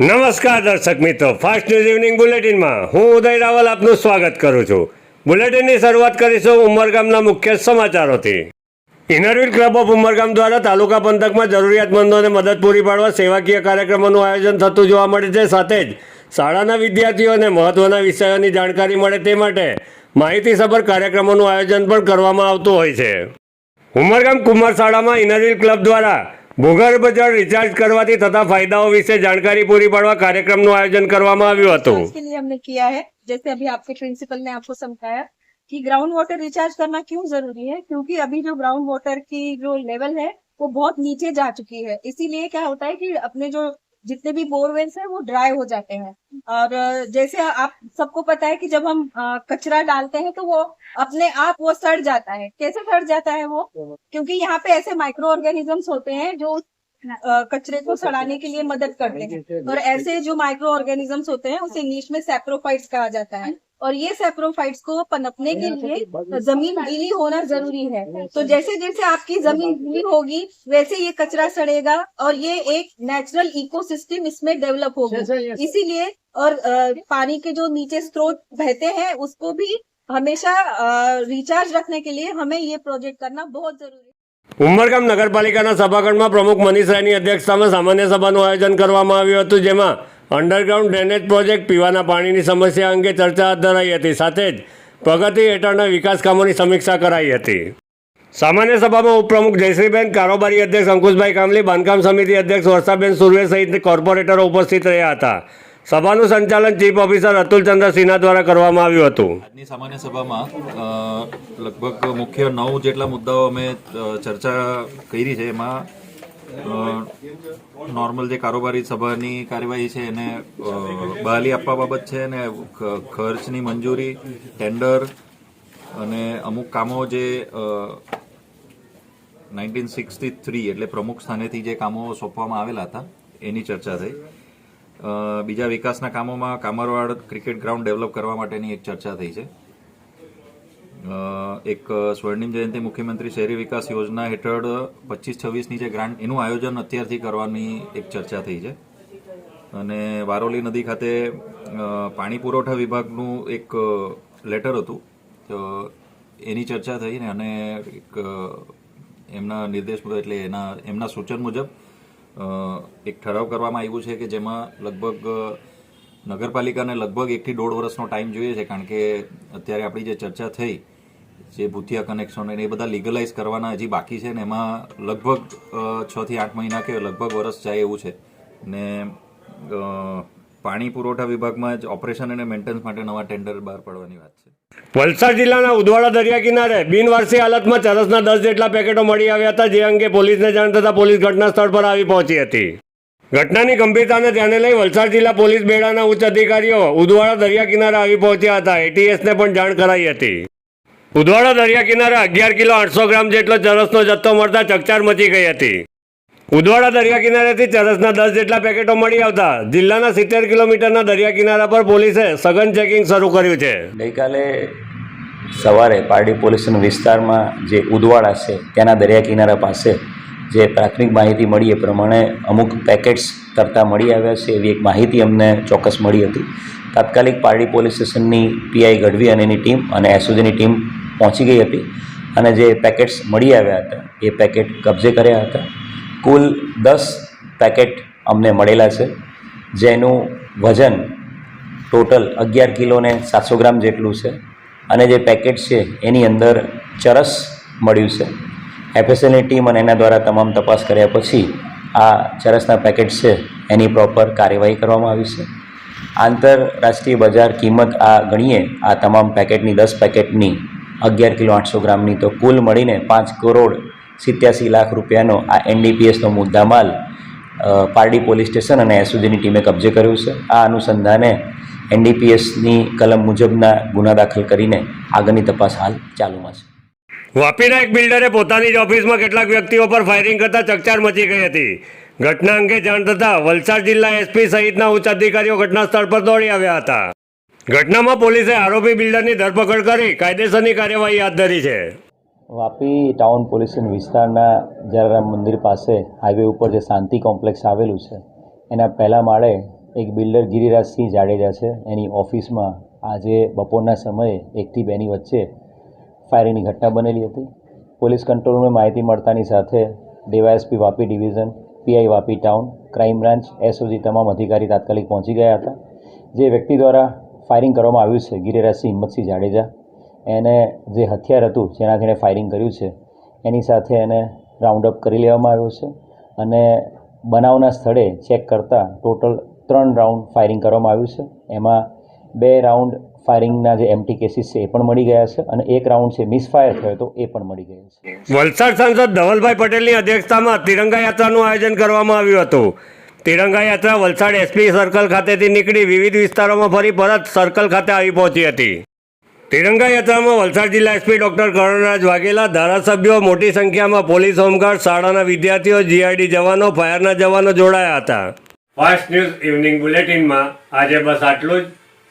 નમસ્કાર દર્શક મિત્રો. ફાસ્ટ ન્યૂઝ ઇવનિંગ બુલેટિનમાં હું ઉદય રાવલ આપનું સ્વાગત કરું છું. બુલેટિનની શરૂઆત કરીશું ઉમરગામના મુખ્ય સમાચારોથી. Inner Wheel Club of Umargam દ્વારા તાલુકા પંથકમાં જરૂરિયાતમંદોને મદદ પૂરી પાડવા સેવાકીય કાર્યક્રમોનું આયોજન થતું જોવા મળે છે. સાથે જ શાળાના વિદ્યાર્થીઓને મહત્વના વિષયોની જાણકારી મળે તે માટે માહિતીસભર કાર્યક્રમોનું આયોજન પણ કરવામાં આવતું હોય છે. ઉમરગામ કુમાર શાળામાં ઇનરવિલ ક્લબ દ્વારા ભૂગર્ભ જળ રિચાર્જ કરવાથી થતા ફાયદાઓ વિશે જાણકારી પૂરી પાડવા કાર્યક્રમનું આયોજન કરવામાં આવ્યું હતું इसके लिए हमने किया है जैसे अभी आपके प्रिंसिपल ने आपको समझाया कि ग्राउंड वाटर रिचार्ज करना क्यों जरूरी है क्योंकि अभी जो ग्राउंड वाटर की जो लेवल है वो बहुत नीचे जा चुकी है इसीलिए क्या होता है कि अपने जो जितने भी बोरवेल्स है, वो ड्राई हो जाते हैं। और जैसे आप सबको पता है कि जब हम कचरा डालते हैं तो वो अपने आप वो सड़ जाता है। कैसे सड़ जाता है वो? क्योंकि यहाँ पे ऐसे माइक्रो ऑर्गेनिजम्स होते हैं जो कचरे को सड़ाने के लिए मदद करते हैं। और ऐसे जो माइक्रो ऑर्गेनिजम्स होते हैं, उसे इंग्लिश में सेप्रोफाइट्स कहा जाता है। और ये सैप्रोफाइट्स को पनपने के लिए जमीन गीली होना जरूरी है तो जैसे जैसे आपकी जमीन गीली होगी वैसे ये कचरा सड़ेगा और ये एक नेचुरल इकोसिस्टम इसमें डेवलप होगी इसीलिए और अ, पानी के जो नीचे स्रोत बहते हैं उसको भी हमेशा रिचार्ज रखने के लिए हमें ये प्रोजेक्ट करना बहुत जरूरी है ઉમરગામ નગરપાલિકાના સભાખંડમાં પ્રમુખ મનીષ રાયની અધ્યક્ષતામાં સામાન્ય સભાનું આયોજન કરવામાં આવ્યું હતું જેમાં અંડરગ્રાઉન્ડ ડ્રેનેજ પ્રોજેક્ટ પીવાના પાણીની સમસ્યા અંગે ચર્ચા હાથ ધરાઈ હતી. સાથે જ પ્રગતિ હેઠળના વિકાસ કામોની સમીક્ષા કરાઈ હતી. સામાન્ય સભામાં ઉપપ્રમુખ જયશ્રીબેન, કારોબારી અધ્યક્ષ અંકુશભાઈ કામલી, બાંધકામ સમિતિ અધ્યક્ષ વર્ષાબેન સુરવે સહિત કોર્પોરેટરો ઉપસ્થિત રહ્યા હતા. સભાનું સંચાલન ચીફ ઓફિસર અતુલચંદ્ર સિન્હા દ્વારા કરવામાં આવ્યું હતું. આજની સામાન્ય સભામાં લગભગ મુખ્ય નવ જેટલા મુદ્દાઓ અમે ચર્ચા કરી છે. એમાં નોર્મલ જે કારોબારી સભાની કાર્યવાહી છે એને બહાલી આપવા બાબત છે અને ખર્ચની મંજૂરી ટેન્ડર અને અમુક કામો જે નાઇન્ટીન સિક્સટી થ્રી એટલે પ્રમુખ સ્થાનેથી જે કામો સોંપવામાં આવેલા હતા, એની ચર્ચા થઈ. બીજા વિકાસના કામોમાં કામરવાડ ક્રિકેટ ગ્રાઉન્ડ ડેવલપ કરવા માટેની એક ચર્ચા થઈ છે. એક સ્વર્ણિમ જયંતિ મુખ્યમંત્રી શહેરી વિકાસ યોજના હેઠળ પચીસ છવ્વીસની જે ગ્રાન્ટ, એનું આયોજન અત્યારથી કરવાની એક ચર્ચા થઈ છે. અને વારોલી નદી ખાતે પાણી પુરવઠા વિભાગનું એક લેટર હતું. એની ચર્ચા થઈ ને અને એક એમના નિર્દેશ મુજબ, એટલે એના, એમના સૂચન મુજબ એક ઠરાવ કરવામાં આવ્યું છે કે જેમાં લગભગ નગરપાલિકાને લગભગ એકથી દોઢ વર્ષનો ટાઈમ જોઈએ છે, કારણ કે અત્યારે આપણી જે ચર્ચા થઈ, જે ભૂતિયા કનેક્શન એ બધા લીગલાઇઝ કરવાના હજી બાકી છે ને એમાં લગભગ છ થી આઠ મહિના કે લગભગ વર્ષ જાય એવું છે. ને પાણી પુરવઠા વિભાગમાં જ ઓપરેશન અને મેન્ટેનન્સ માટે નવા ટેન્ડર બહાર પાડવાની વાત છે. વલસાડ જિલ્લાના ઉદવાડા દરિયા કિનારે બિનવારસી હાલતમાં ચરસના દસ જેટલા પેકેટો મળી આવ્યા હતા, જે અંગે પોલીસને જાણ થતાં પોલીસ ઘટના સ્થળ પર આવી પહોંચી હતી. ઘટનાની ગંભીરતાને ધ્યાને લઈ વલસાડ જિલ્લા પોલીસ બેડાના ઉચ્ચ અધિકારીઓ ઉદવાડા દરિયા કિનારે આવી પહોંચ્યા હતા. એટીએસને પણ જાણ કરાઈ હતી. ઉદવાડા દરિયા કિનારે અગિયાર કિલો આઠસો ગ્રામ જેટલો ચરસનો જથ્થો મળતા ચકચાર મચી ગઈ હતી. ઉદવાડા દરિયા કિનારેથી ચરસના દસ જેટલા પેકેટો મળી આવતા જિલ્લાના સિત્તેર કિલોમીટરના દરિયા કિનારા પર પોલીસે સઘન ચેકિંગ શરૂ કર્યું છે. ગઈકાલે સવારે પારડી પોલીસના વિસ્તારમાં જે ઉદવાડા છે તેના દરિયા કિનારા પાસે જે પ્રાથમિક માહિતી મળી એ પ્રમાણે અમુક પેકેટ્સ તરતા મળી આવ્યા છે એવી એક માહિતી અમને ચોક્કસ મળી હતી. તાત્કાલિક પારડી પોલીસ સ્ટેશનની પીઆઈ ગઢવી અને એની ટીમ અને એસઓજીની ટીમ પહોંચી ગઈ હતી અને જે પેકેટ્સ મળી આવ્યા હતા એ પેકેટ કબજે કર્યા હતા. કુલ દસ પેકેટ અમને મળેલા છે, જેનું વજન ટોટલ અગિયાર કિલો ને સાતસો ગ્રામ જેટલું છે અને જે પેકેટ છે એની અંદર ચરસ મળ્યું છે. એફએસએલની ટીમ અને એના દ્વારા તમામ તપાસ કર્યા પછી આ ચરસના પેકેટ છે, એની પ્રોપર કાર્યવાહી કરવામાં આવી છે. આંતરરાષ્ટ્રીય બજાર કિંમત આ ગણીએ, આ તમામ પેકેટની દસ પેકેટની અગિયાર કિલો આઠસો ગ્રામની તો કુલ મળીને પાંચ કરોડ સિત્યાસી લાખ રૂપિયાનો આ એનડીપીએસનો મુદ્દામાલ માલ પારડી પોલીસ સ્ટેશન અને એસઓજીની ટીમે કબજે કર્યું છે. આ અનુસંધાને એનડીપીએસની કલમ મુજબના ગુના દાખલ કરીને આગળની તપાસ હાલ ચાલુમાં છે. વાપીના એક બિલ્ડરે પોતાની જ ઓફિસમાં કેટલાક વ્યક્તિઓ પર ફાયરિંગ કરતા ચકચાર મચી ગઈ હતી. ઘટના અંગે જાણ થતાં વલસાડ જિલ્લા એસપી સહિતના ઉચ્ચ અધિકારીઓ ઘટના સ્થળ પર દોડી આવ્યા હતા. ઘટનામાં પોલીસે આરોપી બિલ્ડરની ધરપકડ કરી કાયદેસરની કાર્યવાહી હાથ ધરી છે. વાપી ટાઉન પોલીસ વિસ્તારના જલારામ મંદિર પાસે હાઈવે ઉપર જે શાંતિ કોમ્પ્લેક્સ આવેલું છે, એના પહેલા માળે એક બિલ્ડર ગિરિરાજસિંહ જાડેજા છે. એની ઓફિસમાં આજે બપોરના સમયે એકથી બેની વચ્ચે ફાયરિંગની ઘટના બનેલી હતી. પોલીસ કંટ્રોલ રૂમને માહિતી મળતાની સાથે DYSP Vapi division, PI Vapi town, crime branch, SOG તમામ અધિકારી તાત્કાલિક પહોંચી ગયા હતા. જે વ્યક્તિ દ્વારા ફાયરિંગ કરવામાં આવ્યું છે, ગિરિરાજસિંહ હિંમતસિંહ જાડેજા. એને જે હથિયાર હતું, જેનાથી એણે ફાયરિંગ કર્યું છે, એની સાથે એને રાઉન્ડ અપ કરી લેવામાં આવ્યો છે અને બનાવના સ્થળે ચેક કરતાં ટોટલ ત્રણ રાઉન્ડ ફાયરિંગ કરવામાં આવ્યું છે. એમાં બે રાઉન્ડ ફાયરિંગના જે એમટી કેસીસ છે એ પણ મળી ગયા છે અને એક રાઉન્ડ છે મિસફાયર થયો તો એ પણ મળી ગયો છે. વલસાડ સાંસદ ધવલભાઈ પટેલની અધ્યક્ષતામાં તિરંગા યાત્રાનું આયોજન કરવામાં આવ્યું હતું. તિરંગા યાત્રા વલસાડ એસપી સર્કલ ખાતેથી નીકળી વિવિધ વિસ્તારોમાં ફરી પરત સર્કલ ખાતે આવી પહોંચી હતી. તિરંગા યાત્રામાં વલસાડ જિલ્લા એસપી ડોક્ટર કરણરાજ વાઘેલા ધારાસભ્યો મોટી સંખ્યામાં પોલીસ હોમગાર્ડ શાળાના વિદ્યાર્થીઓ જીઆઈડી જવાનો ફાયરના જવાનો જોડાયા હતા. ફાસ્ટ ન્યૂઝ ઇવનિંગ બુલેટિનમાં આજે બસ આટલું જ.